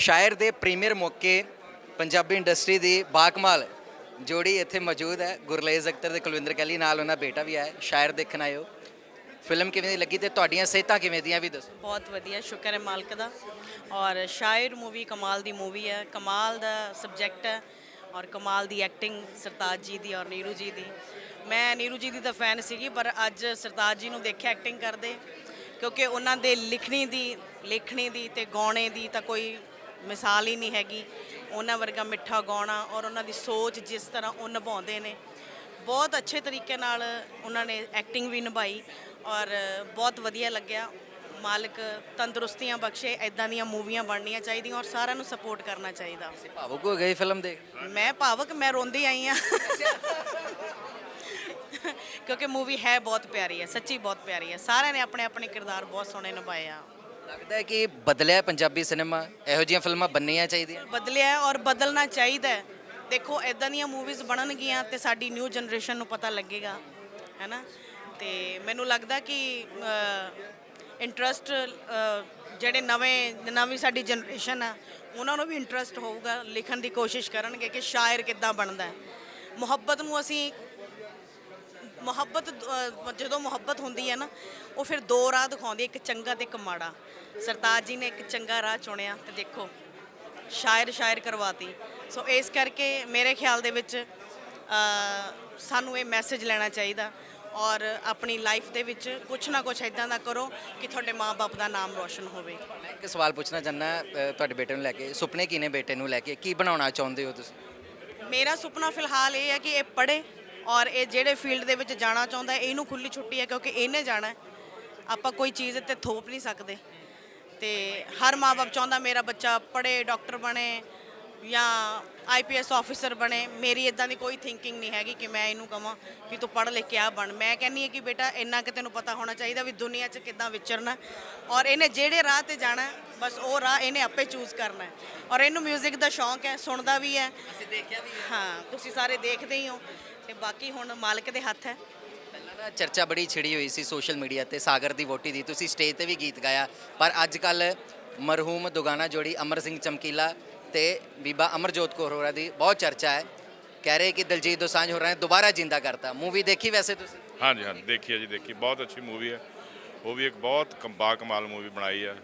ਸ਼ਾਇਰ ਦੇ ਪ੍ਰੀਮੀਅਰ ਮੌਕੇ ਪੰਜਾਬੀ ਇੰਡਸਟਰੀ ਦੀ ਬਾਕਮਾਲ ਜੋੜੀ ਇੱਥੇ ਮੌਜੂਦ ਹੈ। ਗੁਰਲੇਜ਼ ਅਖਤਰ ਤੇ ਕੁਲਵਿੰਦਰ ਕੈਲੀ ਨਾਲ ਉਹਨਾਂ ਬੇਟਾ ਵੀ ਆਇਆ ਸ਼ਾਇਰ ਦੇਖਣ ਆਇਓ। ਫਿਲਮ ਕਿਵੇਂ ਦੀ ਲੱਗੀ ਤੇ ਤੁਹਾਡੀਆਂ ਸਿਹਤਾਂ ਕਿਵੇਂ ਦੀਆਂ ਵੀ ਦੱਸੋ। ਬਹੁਤ ਵਧੀਆ, ਸ਼ੁਕਰ ਹੈ ਮਾਲਕ ਦਾ। ਔਰ ਸ਼ਾਇਰ ਮੂਵੀ ਕਮਾਲ ਦੀ ਮੂਵੀ ਹੈ। ਕਮਾਲ ਦਾ ਸਬਜੈਕਟ ਹੈ ਔਰ ਕਮਾਲ ਦੀ ਐਕਟਿੰਗ ਸਰਤਾਜ ਜੀ ਦੀ ਔਰ ਨੀਰੂ ਜੀ ਦੀ। ਮੈਂ ਨੀਰੂ ਜੀ ਦੀ ਤਾਂ ਫੈਨ ਸੀਗੀ, ਪਰ ਅੱਜ ਸਰਤਾਜ ਜੀ ਨੂੰ ਦੇਖਿਆ ਐਕਟਿੰਗ ਕਰਦੇ। ਕਿਉਂਕਿ ਉਹਨਾਂ ਦੇ ਲਿਖਣੀ ਦੀ, ਲੇਖਣੀ ਦੀ ਤੇ ਗਾਉਣੇ ਦੀ ਤਾਂ ਕੋਈ ਮਿਸਾਲ ਹੀ ਨਹੀਂ ਹੈਗੀ। ਉਹਨਾਂ ਵਰਗਾ ਮਿੱਠਾ ਗਾਉਣਾ ਔਰ ਉਹਨਾਂ ਦੀ ਸੋਚ ਜਿਸ ਤਰ੍ਹਾਂ ਉਹ ਨਿਭਾਉਂਦੇ ਨੇ। ਬਹੁਤ ਅੱਛੇ ਤਰੀਕੇ ਨਾਲ ਉਹਨਾਂ ਨੇ ਐਕਟਿੰਗ ਵੀ ਨਿਭਾਈ ਔਰ ਬਹੁਤ ਵਧੀਆ ਲੱਗਿਆ। ਮਾਲਕ ਤੰਦਰੁਸਤੀਆਂ ਬਖਸ਼ੇ ਐਦਾਂ ਦੀਆਂ ਮੂਵੀਆਂ ਬਣਨੀਆਂ ਚਾਹੀਦੀਆਂ ਔਰ ਸਾਰਿਆਂ ਨੂੰ ਸਪੋਰਟ ਕਰਨਾ ਚਾਹੀਦਾ। ਭਾਵੁਕ ਹੋ ਗਈ ਫਿਲਮ ਦੇਖ? ਮੈਂ ਭਾਵਕ ਮੈਂ ਰੋਂਦੀ ਆਈ ਆ ਕਿਉਂਕਿ ਮੂਵੀ ਹੈ ਬਹੁਤ ਪਿਆਰੀ ਹੈ ਸੱਚੀ ਬਹੁਤ ਪਿਆਰੀ ਹੈ। ਸਾਰਿਆਂ ਨੇ ਆਪਣੇ ਆਪਣੇ ਕਿਰਦਾਰ ਬਹੁਤ ਸੋਹਣੇ ਨਿਭਾਏ ਆ। ਲੱਗਦਾ ਹੈ ਕਿ ਬਦਲਿਆ ਪੰਜਾਬੀ ਸਿਨੇਮਾ? ਇਹੋ ਜਿਹੀਆਂ ਫਿਲਮਾਂ ਬਣਨੀਆਂ ਚਾਹੀਦੀਆਂ? ਬਦਲਿਆ ਔਰ ਬਦਲਣਾ ਚਾਹੀਦਾ ਹੈ। ਦੇਖੋ ਐਦਾਂ ਦੀਆਂ ਮੂਵੀਜ਼ ਬਣਨਗੀਆਂ ਤੇ ਸਾਡੀ ਨਿਊ ਜਨਰੇਸ਼ਨ ਨੂੰ ਪਤਾ ਲੱਗੇਗਾ ਹੈਨਾ ਤੇ ਮੈਨੂੰ ਲੱਗਦਾ ਕਿ ਇੰਟਰਸਟ ਜਿਹੜੇ ਨਵੇਂ, ਨਵੀਂ ਸਾਡੀ ਜਨਰੇਸ਼ਨ ਆ, ਉਹਨਾਂ ਨੂੰ ਵੀ ਇੰਟਰਸਟ ਹੋਊਗਾ, ਲਿਖਣ ਦੀ ਕੋਸ਼ਿਸ਼ ਕਰਨਗੇ ਕਿ ਸ਼ਾਇਰ ਕਿੱਦਾਂ ਬਣਦਾ ਹੈ। ਮੁਹੱਬਤ ਨੂੰ ਅਸੀਂ ਮੁਹੱਬਤ ਜਦੋਂ ਮੁਹੱਬਤ ਹੁੰਦੀ ਹੈ ਨਾ ਉਹ ਫਿਰ ਦੋ ਰਾਹ ਦਿਖਾਉਂਦੀ ਹੈ ਇੱਕ ਚੰਗਾ ਤੇ ਇੱਕ ਮਾੜਾ। ਸਰਤਾਜ ਜੀ ਨੇ ਇੱਕ ਚੰਗਾ ਰਾਹ ਚੁਣਿਆ ਤੇ ਦੇਖੋ ਸ਼ਾਇਰ ਸ਼ਾਇਰ ਕਰਵਾਤੀ। ਸੋ ਇਸ ਕਰਕੇ ਮੇਰੇ ਖਿਆਲ ਦੇ ਵਿੱਚ ਸਾਨੂੰ ਇਹ ਮੈਸੇਜ ਲੈਣਾ ਚਾਹੀਦਾ ਔਰ ਆਪਣੀ ਲਾਈਫ ਦੇ ਵਿੱਚ ਕੁਝ ਨਾ ਕੁਝ ਇਦਾਂ ਦਾ ਕਰੋ ਕਿ ਤੁਹਾਡੇ ਮਾਪੇ ਦਾ ਨਾਮ ਰੋਸ਼ਨ ਹੋਵੇ। ਮੈਂ ਇੱਕ ਸਵਾਲ ਪੁੱਛਣਾ ਚਾਹੁੰਦਾ ਅ, ਤੁਹਾਡੇ ਬੇਟੇ ਨੂੰ ਲੈ ਕੇ। ਸੁਪਨੇ ਕੀ ਨੇ ਬੇਟੇ ਨੂੰ ਲੈ ਕੇ ਕੀ ਬਣਾਉਣਾ ਚਾਹੁੰਦੇ ਹੋ ਤੁਸੀਂ? ਮੇਰਾ ਸੁਪਨਾ ਫਿਲਹਾਲ ਇਹ ਹੈ ਕਿ ਇਹ ਪੜ੍ਹੇ ਔਰ ਇਹ ਜਿਹੜੇ ਫੀਲਡ ਦੇ ਵਿੱਚ ਜਾਣਾ ਚਾਹੁੰਦਾ ਹੈ ਇਹਨੂੰ ਖੁੱਲੀ ਛੁੱਟੀ ਹੈ ਕਿਉਂਕਿ ਇਹਨੇ ਜਾਣਾ ਹੈ। ਆਪਾਂ ਕੋਈ ਚੀਜ਼ ਤੇ ਥੋਪ ਨਹੀਂ ਸਕਦੇ। ਤੇ ਹਰ ਮਾਪੇ ਚਾਹੁੰਦਾ ਮੇਰਾ ਬੱਚਾ ਪੜ੍ਹੇ ਡਾਕਟਰ ਬਣੇ ਜਾਂ ਆਈਪੀਐਸ ਆਫੀਸਰ ਬਣੇ। ਮੇਰੀ ਇਦਾਂ ਦੀ ਕੋਈ ਥਿੰਕਿੰਗ ਨਹੀਂ ਹੈਗੀ ਕਿ ਮੈਂ ਇਹਨੂੰ ਕਹਾਂ ਕਿ ਤੂੰ ਪੜ੍ਹ ਲਿਖ ਕੇ ਆ ਬਣ। ਮੈਂ ਕਹਿੰਨੀ ਹੈ ਕਿ ਬੇਟਾ ਇੰਨਾ ਕਿ ਤੈਨੂੰ ਪਤਾ ਹੋਣਾ ਚਾਹੀਦਾ ਵੀ ਦੁਨੀਆ 'ਚ ਕਿੱਦਾਂ ਵਿਚਰਨਾ ਔਰ ਇਹਨੇ ਜਿਹੜੇ ਰਾਹ ਤੇ ਜਾਣਾ ਹੈ, ਬਸ ਉਹ ਰਾਹ ਇਹਨੇ ਆਪੇ ਚੂਜ਼ ਕਰਨਾ ਹੈ। ਔਰ ਇਹਨੂੰ 뮤직 ਦਾ ਸ਼ੌਂਕ ਹੈ ਸੁਣਦਾ ਵੀ ਹੈ। ਅਸੀਂ ਦੇਖਿਆ ਵੀ ਹਾਂ ਤੁਸੀਂ ਸਾਰੇ ਦੇਖਦੇ ਹੀ ਹੋ। ਤੇ ਬਾਕੀ ਹੁਣ ਮਾਲਕ ਦੇ ਹੱਥ ਹੈ। ਪਹਿਲਾਂ ਨਾ ਚਰਚਾ ਬੜੀ ਛਿੜੀ ਹੋਈ ਸੀ ਸੋਸ਼ਲ ਮੀਡੀਆ ਤੇ ਸਾਗਰ ਦੀ ਵੋਟੀ ਦੀ। ਤੁਸੀਂ ਸਟੇਜ ਤੇ ਵੀ ਗੀਤ ਗਾਇਆ ਪਰ ਅੱਜ ਕੱਲ ਮਰਹੂਮ ਦੁਗਾਨਾ ਜੋੜੀ ਅਮਰ ਸਿੰਘ ਚਮਕੀਲਾ ਤੇ ਬੀਬਾ ਅਮਰਜੋਤ ਕੌਰ ਹੋਰਾਂ ਦੀ ਬਹੁਤ ਚਰਚਾ ਹੈ। ਕਹਿ ਰਹੇ ਕਿ ਦਲਜੀਤ ਦੋਸਾਂਝ ਹੋਰਾਂ ਨੇ ਦੁਬਾਰਾ ਜਿੰਦਾ ਕਰਤਾ। ਮੂਵੀ ਦੇਖੀ ਵੈਸੇ ਤੁਸੀਂ? ਹਾਂਜੀ ਹਾਂਜੀ ਦੇਖੀ ਹੈ ਜੀ ਦੇਖੀ। ਬਹੁਤ ਅੱਛੀ ਮੂਵੀ ਹੈ। ਉਹ ਵੀ ਇੱਕ ਬਹੁਤ ਕਮ- ਬਾਕਮਾਲ ਮੂਵੀ ਬਣਾਈ ਹੈ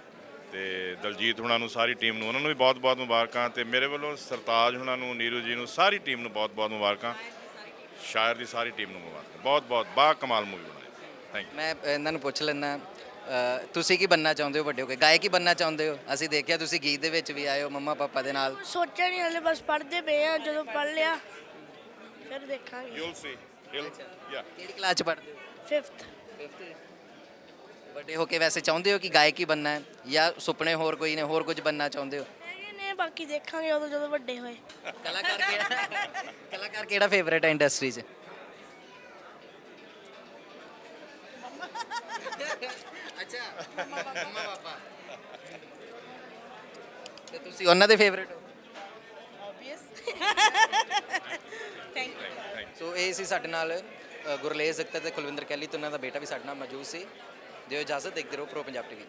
ਤੇ ਦਲਜੀਤ ਹੁਣਾਂ ਨੂੰ ਸਾਰੀ ਟੀਮ ਨੂੰ ਉਹਨਾਂ ਨੂੰ ਵੀ ਬਹੁਤ-ਬਹੁਤ ਮੁਬਾਰਕਾਂ। ਤੇ ਮੇਰੇ ਵੱਲੋਂ ਸਰਤਾਜ ਹੁਣਾਂ ਨੂੰ ਨੀਰੂ ਜੀ ਨੂੰ ਸਾਰੀ ਟੀਮ ਨੂੰ ਬਹੁਤ-ਬਹੁਤ ਮੁਬਾਰਕਾਂ। ਸ਼ਾਇਰ ਦੀ ਸਾਰੀ ਟੀਮ ਨੂੰ ਮੁਬਾਰਕਾਂ। ਬਹੁਤ-ਬਹੁਤ ਬਾਕਮਾਲ ਮੂਵੀ ਬਣਾਈ। ਥੈਂਕ ਯੂ ਮੈਂ ਇਹਨਾਂ ਨੂੰ ਪੁੱਛ ਲੈਣਾ ਤੁਸੀਂ ਕੀ ਬੰਨਣਾ ਚਾਹੁੰਦੇ ਹੋ ਵੱਡੇ ਹੋ ਕੇ? ਗਾਇਕ ਹੀ ਬੰਨਣਾ ਚਾਹੁੰਦੇ ਹੋ? ਅਸੀਂ ਦੇਖਿਆ ਤੁਸੀਂ ਗੀਤ ਦੇ ਵਿੱਚ ਵੀ ਆਏ ਹੋ ਮੰਮਾ ਪਾਪਾ ਦੇ ਨਾਲ। ਸੋਚਿਆ ਨਹੀਂ ਹਲੇ ਬਸ ਪੜ੍ਹਦੇ ਪਏ ਆ ਜਦੋਂ ਪੜ੍ਹ ਲਿਆ ਫਿਰ ਦੇਖਾਂਗੇ। ਯੂਲ ਸੀ ਯੂਲ ਯਾ ਕਿਹੜੀ ਕਲਾਸ ਚ ਪੜ੍ਹਦੇ ਹੋ? 5th ਵੱਡੇ ਹੋ ਕੇ ਵੈਸੇ ਚਾਹੁੰਦੇ ਹੋ ਕਿ ਗਾਇਕ ਹੀ ਬੰਨਣਾ ਹੈ? ਜਾਂ ਸੁਪਨੇ ਹੋਰ ਕੋਈ ਨੇ ਹੋਰ ਕੁਝ ਬੰਨਣਾ ਚਾਹੁੰਦੇ ਹੋ? ਬਾਕੀ ਦੇਖਾਂਗੇ ਉਦੋਂ ਜਦੋਂ ਵੱਡੇ ਹੋਏ। ਕਲਾਕਾਰ ਕਿਹੜਾ ਕਲਾਕਾਰ ਕਿਹੜਾ ਫੇਵਰੇਟ ਹੈ ਇੰਡਸਟਰੀ 'ਚ? ਅੱਛਾ ਮੰਮਾ ਪਾਪਾ। ਤੇ ਤੁਸੀਂ ਉਹਨਾਂ ਦੇ ਫੇਵਰੇਟ ਹੋ? ਥੈਂਕ ਯੂ ਸੋ ਇਹ ਸੀ ਸਾਡੇ ਨਾਲ ਅ, ਗੁਰਲੇਜ਼ ਅਖਤਰ ਤੇ ਕੁਲਵਿੰਦਰ ਕੈਲੀ ਤੇ ਉਹਨਾਂ ਦਾ ਬੇਟਾ ਵੀ ਸਾਡੇ ਨਾਲ ਮੌਜੂਦ ਸੀ। ਦਿਓ ਇਜਾਜ਼ਤ ਦੇਖਦੇ ਰਹੋ ਪ੍ਰੋ ਪੰਜਾਬ ਟੀਵੀ